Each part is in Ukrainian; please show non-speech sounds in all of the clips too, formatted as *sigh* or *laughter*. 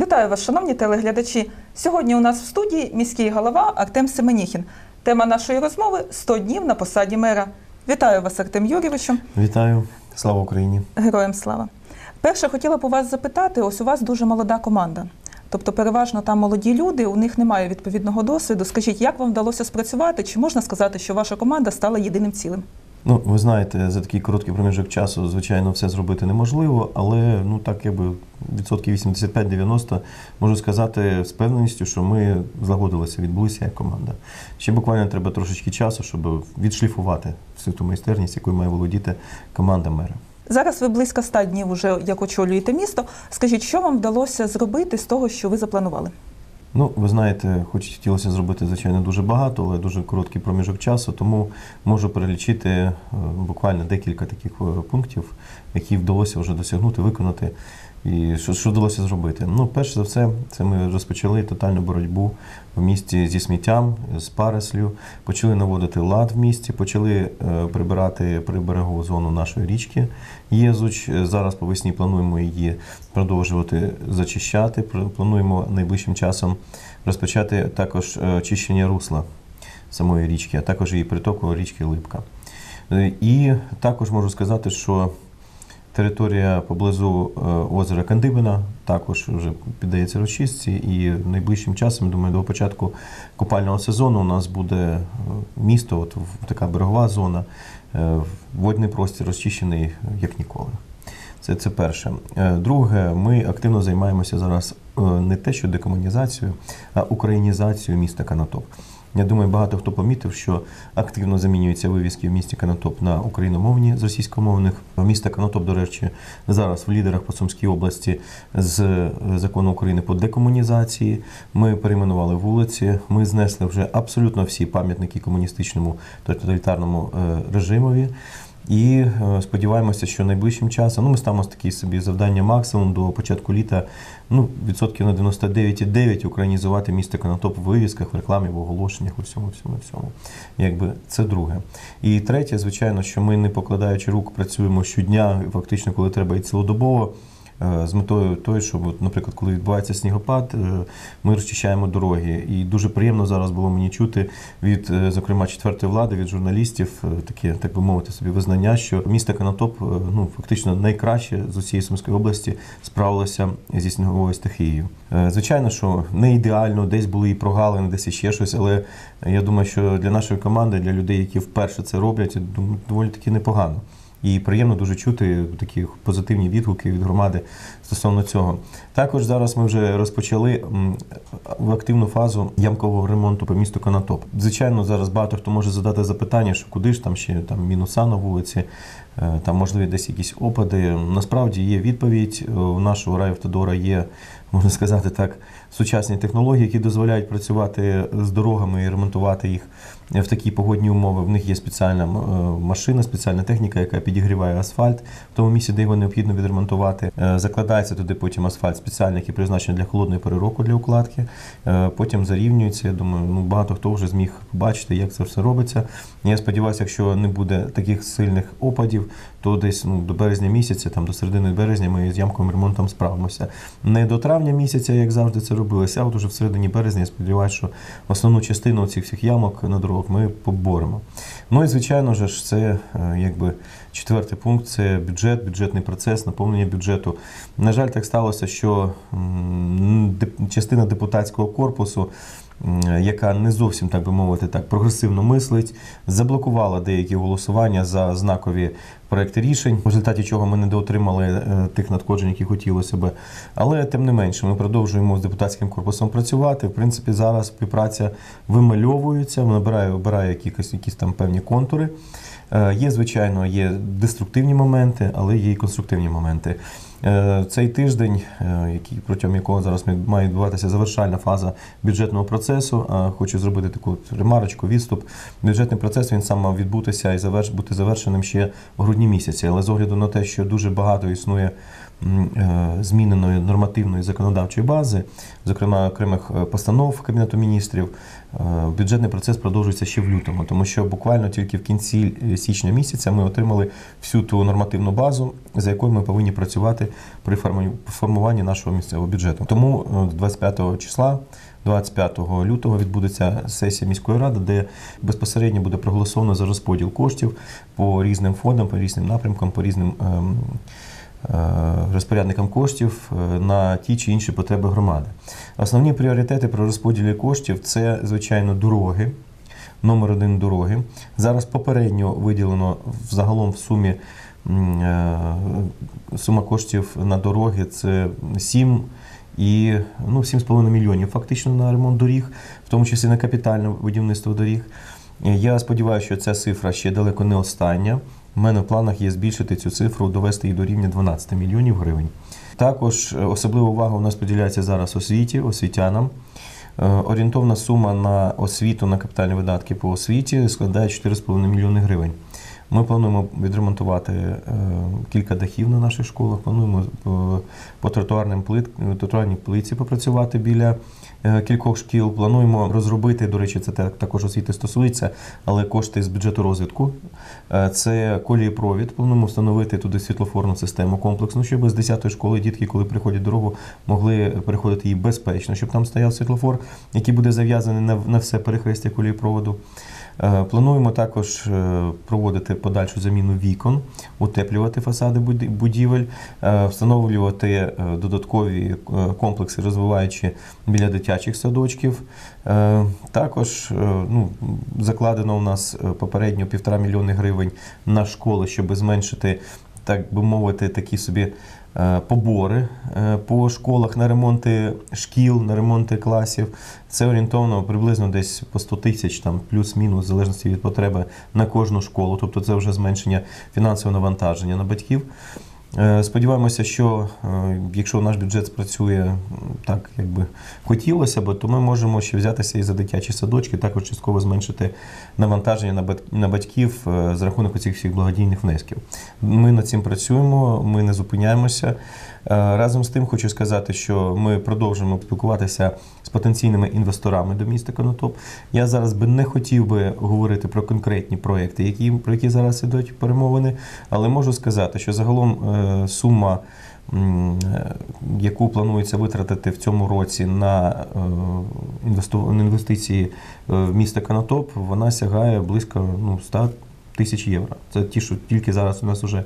Вітаю вас, шановні телеглядачі. Сьогодні у нас в студії міський голова Артем Семеніхін. Тема нашої розмови 100 днів на посаді мера. Вітаю вас, Артем Юрійовичу. Вітаю, слава Україні. Героям слава. Перше, хотіла б у вас запитати: ось у вас дуже молода команда. Тобто, переважно там молоді люди, у них немає відповідного досвіду. Скажіть, як вам вдалося спрацювати? Чи можна сказати, що ваша команда стала єдиним цілим? Ну, ви знаєте, за такий короткий проміжок часу, звичайно, все зробити неможливо, але ну так якби відсотків 85-90 можу сказати з певненістю, що ми злагодилися, відбулися як команда. Ще буквально треба трошечки часу, щоб відшліфувати всю ту майстерність, якою має володіти команда мера. Зараз ви близько 100 днів уже як очолюєте місто. Скажіть, що вам вдалося зробити з того, що ви запланували? Ну, ви знаєте, хоч хотілося зробити, звичайно, дуже багато, але дуже короткий проміжок часу, тому можу перелічити е, буквально декілька таких е, пунктів, які вдалося вже досягнути, виконати. І що, що вдалося зробити? Ну, перш за все, це ми розпочали тотальну боротьбу в місті зі сміттям, з пареслю, почали наводити лад в місті, почали е, прибирати приберегову зону нашої річки Єзуч. Зараз по весні плануємо її продовжувати зачищати. Плануємо найближчим часом розпочати також е, очищення русла самої річки, а також її притоку річки Липка. Е, І також можу сказати, що територія поблизу е, озера Кандибина також вже піддається розчистці, і найближчим часом, думаю, до початку купального сезону у нас буде е, місто, от така берегова зона, е, водний простір розчищений як ніколи. Це, це перше. Друге, ми активно займаємося зараз не те, що декомунізацією, а українізацією міста Канатоп. Я думаю, багато хто помітив, що активно замінюються вивіски в місті Канатоп на україномовні з російськомовних. Місто Канатоп, до речі, зараз в лідерах по Сумській області з е, закону України по декомунізації. Ми перейменували вулиці, ми знесли вже абсолютно всі пам'ятники комуністичному тоталітарному е, режимові. І е, сподіваємося, що найближчим часом ну, ми ставимо такі собі завдання максимум до початку літа ну, відсотків на 99,9 українізувати місто Конотоп в вивісках, в рекламі, в оголошеннях, у всьому, всьому, всьому. Якби це друге. І третє, звичайно, що ми, не покладаючи рук, працюємо щодня, фактично, коли треба і цілодобово. Е, З метою тої, щоб, наприклад, коли відбувається снігопад, е, ми розчищаємо дороги. І дуже приємно зараз було мені чути від, е, зокрема, четвертої влади, від журналістів, таке, так би мовити, собі визнання, що місто Канатоп ну, фактично найкраще з усієї Сумської області справилося зі сніговою стихією. Звичайно, що не ідеально, десь були і прогалини, десь іще щось, але я думаю, що для нашої команди, для людей, які вперше це роблять, доволі таки непогано. І приємно дуже чути такі позитивні відгуки від громади стосовно цього. Також зараз ми вже розпочали в активну фазу ямкового ремонту по місту Конотоп. Звичайно, зараз багато хто може задати запитання, що куди ж там ще там мінуса на вулиці, е, там можливі десь якісь опади. Насправді є відповідь. Е, У нашого райавтодора є, можна сказати так, сучасні технології, які дозволяють працювати з дорогами і ремонтувати їх в такі погодні умови. В них є спеціальна е, машина, спеціальна техніка, яка підігріває асфальт в тому місці, де його необхідно відремонтувати. Е, Закладається туди потім асфальт спеціальний, який призначений для холодної перероку для укладки. Е, Потім зарівнюється. Я думаю, ну багато хто вже зміг побачити, як це все робиться. Я сподіваюся, якщо не буде таких сильних опадів, то десь ну, до березня місяця, там до середини березня, ми з ямковим ремонтом справимося. Не до травня місяця, як завжди це робилося, а от уже в середині березня я сподіваюся, що основну частину цих всіх ямок на дорогах ми поборемо. Ну і звичайно ж, це е, якби четвертий пункт це бюджет, бюджетний процес, наповнення бюджету. На жаль, так сталося, що частина депутатського корпусу. Яка не зовсім так би мовити, так прогресивно мислить, заблокувала деякі голосування за знакові проекти рішень, в результаті чого ми не доотримали е, тих надходжень, які хотілося би. Але тим не менше, ми продовжуємо з депутатським корпусом працювати. В принципі, зараз співпраця вимальовується, набирає, обирає якісь, якісь там певні контури. Е, Є, звичайно, є деструктивні моменти, але є і конструктивні моменти. Е, Цей тиждень, який протягом якого зараз має відбуватися завершальна фаза бюджетного процесу. Хочу зробити таку ремарочку, відступ. Бюджетний процес він сам мав відбутися і бути завершеним ще в грудні місяці. Але з огляду на те, що дуже багато існує зміненої нормативної законодавчої бази, зокрема окремих е, постанов Кабінету міністрів, е, бюджетний процес продовжується ще в лютому, тому що буквально тільки в кінці е, січня місяця ми отримали всю ту нормативну базу, за якою ми повинні працювати при форму- формуванні нашого місцевого бюджету. Тому е, 25 числа. 25 лютого відбудеться сесія міської ради, де безпосередньо буде проголосовано за розподіл коштів по різним фондам, по різним напрямкам, по різним ем, е, розпорядникам коштів е, на ті чи інші потреби громади. Основні пріоритети при розподілі коштів це, звичайно, дороги. Номер один дороги. Зараз попередньо виділено загалом в сумі е, сума коштів на дороги це 7 і ну, 7,5 мільйонів фактично на ремонт доріг, в тому числі на капітальне будівництво доріг. Я сподіваюся, що ця цифра ще далеко не остання. У мене в планах є збільшити цю цифру, довести її до рівня 12 мільйонів гривень. Також е, особлива увага у нас поділяється зараз освіті, освітянам. Е, Орієнтовна сума на освіту, на капітальні видатки по освіті складає 4,5 мільйони гривень. Ми плануємо відремонтувати е, кілька дахів на наших школах. Плануємо по, тротуарним плит, тротуарній плитці попрацювати біля кількох шкіл. Плануємо розробити, до речі, це також освіти стосується, але кошти з бюджету розвитку. Е, Це колієпровід. Плануємо встановити туди світлофорну систему комплексну, щоб з 10-ї школи дітки, коли приходять дорогу, могли переходити її безпечно, щоб там стояв світлофор, який буде зав'язаний на, на все перехрестя колієпроводу. Е, Плануємо також е, проводити подальшу заміну вікон, утеплювати фасади будівель, е, встановлювати е, додаткові е, комплекси, розвиваючи біля дитячих садочків. Е, Також е, ну, закладено у нас е, попередньо півтора мільйони гривень на школи, щоб зменшити, так би мовити, такі собі побори по школах на ремонти шкіл, на ремонти класів. Це орієнтовно приблизно десь по 100 тисяч, там плюс-мінус, в залежності від потреби на кожну школу. Тобто це вже зменшення фінансового навантаження на батьків. Е, Сподіваємося, що е, якщо наш бюджет спрацює так, як би хотілося б, то ми можемо ще взятися і за дитячі садочки, також частково зменшити навантаження на бат- батьків з за рахунок цих всіх благодійних внесків. Ми над цим працюємо, ми не зупиняємося. Е, Разом з тим хочу сказати, що ми продовжуємо спілкуватися з потенційними інвесторами до міста Конотоп. Я зараз би не хотів би говорити про конкретні проекти, які, про які зараз ідуть перемовини, але можу сказати, що загалом е, сума. е, Яку планується витратити в цьому році на інвестиції в місто Конотоп, вона сягає близько ну, 100 тисяч євро. Це ті, що тільки зараз у нас вже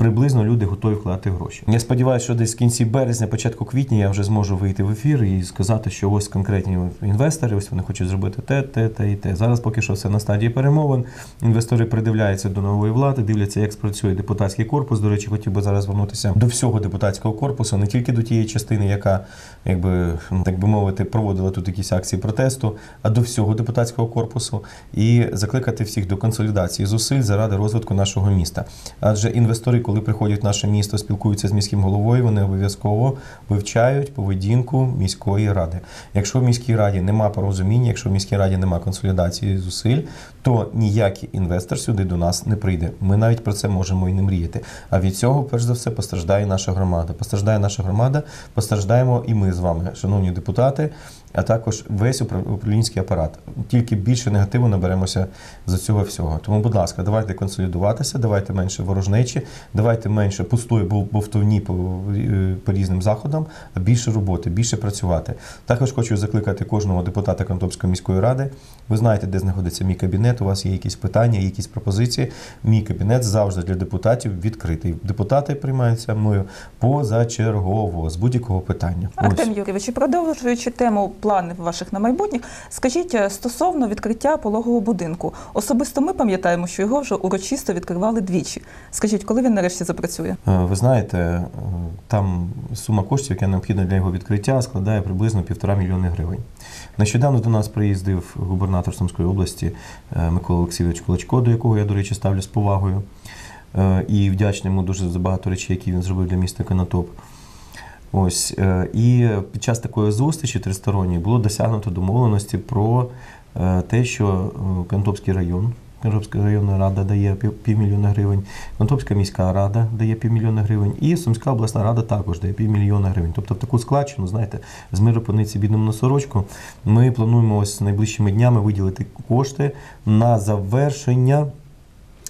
приблизно люди готові вкладати гроші. Я сподіваюся, що десь в кінці березня, початку квітня я вже зможу вийти в ефір і сказати, що ось конкретні інвестори, ось вони хочуть зробити те, те, те і те. Зараз поки що все на стадії перемовин. Інвестори придивляються до нової влади, дивляться, як спрацює депутатський корпус. До речі, хотів би зараз звернутися до всього депутатського корпусу, не тільки до тієї частини, яка, якби ну, так би мовити, проводила тут якісь акції протесту, а до всього депутатського корпусу і закликати всіх до консолідації зусиль заради розвитку нашого міста. Адже інвестори, коли приходять в наше місто, спілкуються з міським головою, вони обов'язково вивчають поведінку міської ради. Якщо в міській раді нема порозуміння, якщо в міській раді нема консолідації зусиль, то ніякий інвестор сюди до нас не прийде. Ми навіть про це можемо і не мріяти. А від цього, перш за все, постраждає наша громада. Постраждає наша громада, постраждаємо і ми з вами, шановні депутати, а також весь управлінський апарат. Тільки більше негативу наберемося з цього всього. Тому, будь ласка, давайте консолідуватися, давайте менше ворожнечі, давайте менше пустої бов- бовтовні по, е, по різним заходам, а більше роботи, більше працювати. Також хочу закликати кожного депутата Контопської міської ради. Ви знаєте, де знаходиться мій кабінет. У вас є якісь питання, якісь пропозиції. Мій кабінет завжди для депутатів відкритий. Депутати приймаються мною позачергово з будь-якого питання. Артем Юрійович, продовжуючи тему планів ваших на майбутнє, скажіть е, стосовно відкриття пологового будинку. Особисто ми пам'ятаємо, що його вже урочисто відкривали двічі. Скажіть, коли він нарешті запрацює? Е, Ви знаєте, е, там сума коштів, яка необхідна для його відкриття, складає приблизно півтора мільйони гривень. Нещодавно до нас приїздив губернатор Сумської області Микола Олексійович Кулачко, до якого я, до речі, ставлю з повагою. І вдячний йому дуже за багато речей, які він зробив для міста Конотоп. Ось е, і під час такої зустрічі тристоронньої було досягнуто домовленості про е, те, що е, Конотопський район Конотопська районна рада дає пів- півмільйона гривень, Конотопська міська рада дає півмільйона гривень, і Сумська обласна рада також дає півмільйона гривень. Тобто в таку складчину, знаєте, з миропаниці бідному на сорочку, ми плануємо ось найближчими днями виділити кошти на завершення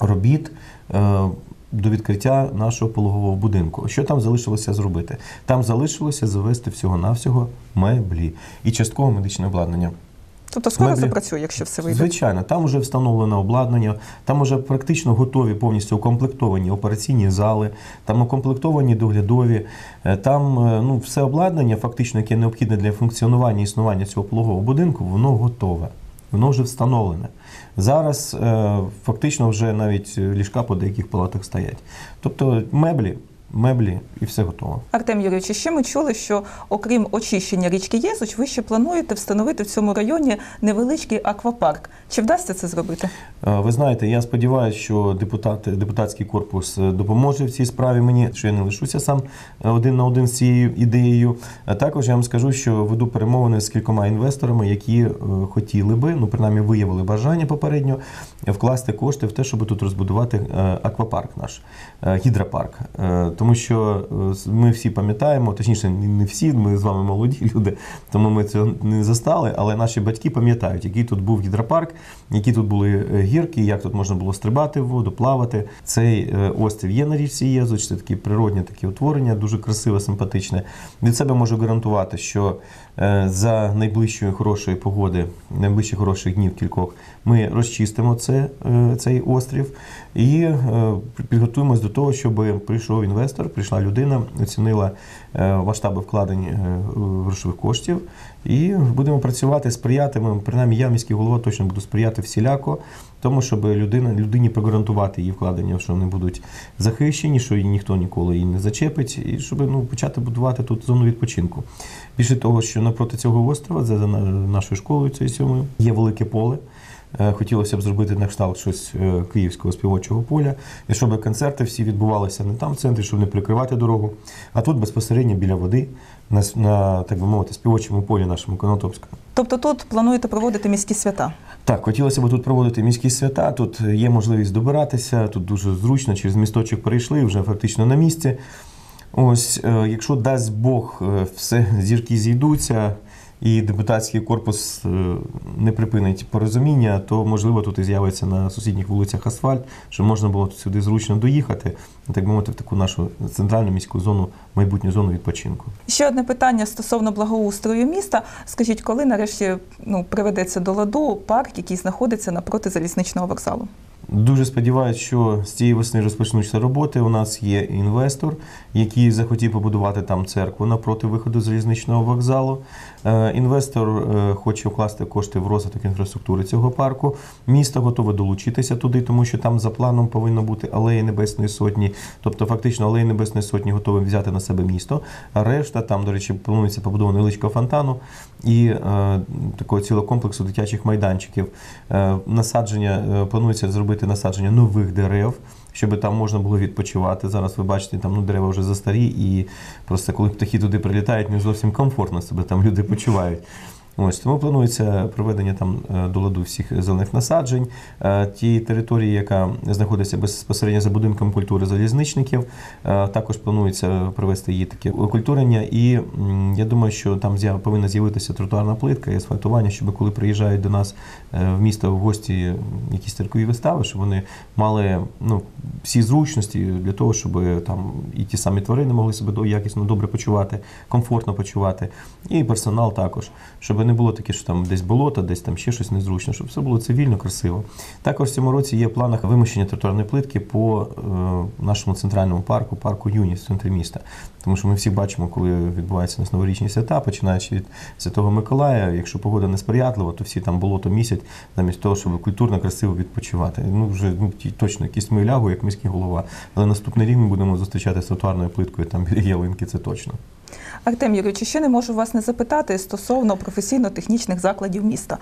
робіт. До відкриття нашого пологового будинку. Що там залишилося зробити? Там залишилося завести всього-навсього меблі і частково медичне обладнання. Тобто скоро Меблі. запрацює, якщо все вийде. Звичайно, там вже встановлено обладнання, там вже практично готові повністю укомплектовані операційні зали, там укомплектовані доглядові, е, там е, ну, все обладнання, фактично, яке необхідне для функціонування і існування цього пологового будинку, воно готове, воно вже встановлене. Зараз е, фактично вже навіть ліжка по деяких палатах стоять. Тобто меблі, меблі і все готово. Артем Юрійович, ще ми чули, що окрім очищення річки Єзуч, ви ще плануєте встановити в цьому районі невеличкий аквапарк. Чи вдасться це зробити? Е, Ви знаєте, я сподіваюся, що депутати, депутатський корпус е, допоможе в цій справі мені, що я не лишуся сам е, один на один з цією ідеєю. А також я вам скажу, що веду перемовини з кількома інвесторами, які хотіли би, ну принаймні виявили бажання попередньо вкласти кошти в те, щоб тут розбудувати аквапарк наш, гідропарк. Тому що е, ми всі пам'ятаємо, точніше, не всі, ми з вами молоді *laughs* люди, тому ми цього не застали, але наші батьки пам'ятають, який тут був гідропарк, які тут були е, гірки, як тут можна було стрибати в воду, плавати. Цей е, острів є на річці Єзуч, це такі природні такі утворення, дуже красиве, симпатичне. Від себе можу гарантувати, що за найближчої хорошої погоди, найближчих хороших днів кількох, ми розчистимо це, цей острів і підготуємось до того, щоб прийшов інвестор, прийшла людина, оцінила е, масштаби вкладень е, грошових коштів. І будемо працювати, сприяти. Ми, принаймні, я, міський голова, точно буду сприяти всіляко, тому щоб людина, людині прогарантувати її вкладення, що вони будуть захищені, що її ніхто ніколи її не зачепить, і щоб ну, почати будувати тут зону відпочинку. Більше того, що напроти цього острова, за нашою школою цією сьомою, є велике поле. Е, Хотілося б зробити на кшталт щось е, київського співочого поля, і щоб концерти всі відбувалися не там в центрі, щоб не прикривати дорогу, а тут безпосередньо біля води, на, на так би мовити, співочому полі нашому Конотопському. Тобто тут плануєте проводити міські свята? Так, хотілося б тут проводити міські свята. Тут є можливість добиратися, тут дуже зручно, через місточок перейшли, вже фактично на місці. Ось, е, якщо дасть Бог, все зірки зійдуться, і депутатський корпус е, не припинить порозуміння, то можливо тут і з'явиться на сусідніх вулицях асфальт, щоб можна було сюди зручно доїхати, так мовити, в таку нашу центральну міську зону, майбутню зону відпочинку. Ще одне питання стосовно благоустрою міста. Скажіть, коли нарешті ну, приведеться до ладу парк, який знаходиться напроти залізничного вокзалу? Дуже сподіваюся, що з цієї весни розпочнуться роботи. У нас є інвестор, який захотів побудувати там церкву напроти виходу з залізничного вокзалу. Е, Інвестор е, хоче вкласти кошти в розвиток інфраструктури цього парку. Місто готове долучитися туди, тому що там за планом повинно бути алея Небесної Сотні. Тобто, фактично, алея Небесної Сотні готове взяти на себе місто. Решта там, до речі, планується побудова невеличкого фонтану і е, такого цілого комплексу дитячих майданчиків. Е, насадження е, планується зробити насадження нових дерев. Щоб там можна було відпочивати. Зараз ви бачите, там ну, дерева вже застарі, і просто коли птахи туди прилітають, не зовсім комфортно себе там люди почувають. Ось тому планується проведення там е, до ладу всіх зелених насаджень. Е, Тієї території, яка знаходиться безпосередньо за будинком культури залізничників, е, також планується провести її таке окультурення. І я думаю, що там повинна з'явитися тротуарна плитка і асфальтування, щоб коли приїжджають до нас в місто в гості якісь церкові вистави, щоб вони мали ну, всі зручності для того, щоб там і ті самі тварини могли себе якісно добре почувати, комфортно почувати, і персонал також, щоб не було таке, що там десь болото, десь там ще щось незручно, щоб все було цивільно, красиво. Також в цьому році є в планах вимощення тротуарної плитки по е, нашому центральному парку, парку Юність в центрі міста. Тому що ми всі бачимо, коли відбуваються нас новорічні свята, починаючи від Святого Миколая, якщо погода несприятлива, то всі там болото місяць, замість того, щоб культурно, красиво відпочивати. Ну вже ну точно якісь ми лягу, як міський голова. Але наступний рік ми будемо зустрічати з тротуарною плиткою там біля ялинки, це точно. Артем Юрійович, ще не можу вас не запитати стосовно професійно-технічних закладів міста.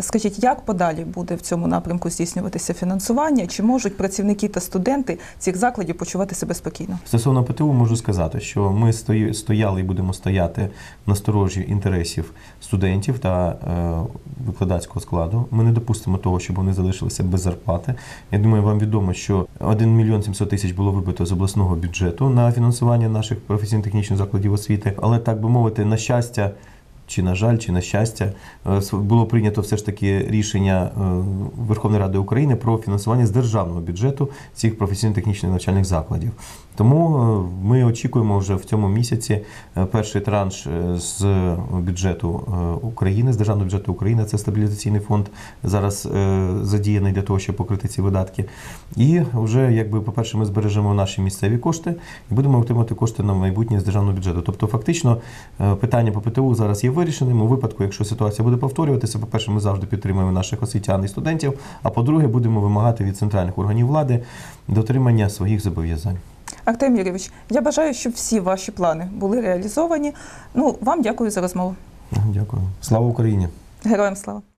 Скажіть, як подалі буде в цьому напрямку здійснюватися фінансування? Чи можуть працівники та студенти цих закладів почувати себе спокійно? Стосовно ПТУ можу сказати, що ми стояли і будемо стояти на сторожі інтересів студентів та е, викладацького складу. Ми не допустимо того, щоб вони залишилися без зарплати. Я думаю, вам відомо, що 1 мільйон 700 тисяч було вибито з обласного бюджету на фінансування наших професійно-технічних закладів освіти. Але так би мовити, на щастя. Чи на жаль, чи на щастя, е, було прийнято все ж таки рішення е, Верховної Ради України про фінансування з державного бюджету цих професійно-технічних навчальних закладів. Тому е, ми очікуємо вже в цьому місяці перший транш з бюджету України, з державного бюджету України. Це стабілізаційний фонд зараз задіяний для того, щоб покрити ці видатки. І вже, якби, по-перше, ми збережемо наші місцеві кошти і будемо отримати кошти на майбутнє з державного бюджету. Тобто, фактично, питання по ПТУ зараз є вирішеним. У випадку, якщо ситуація буде повторюватися, по-перше, ми завжди підтримуємо наших освітян і студентів. А по-друге, будемо вимагати від центральних органів влади дотримання своїх зобов'язань. Артем Юрійович, я бажаю, щоб всі ваші плани були реалізовані. Ну, вам дякую за розмову. Дякую. Слава Україні! Героям слава!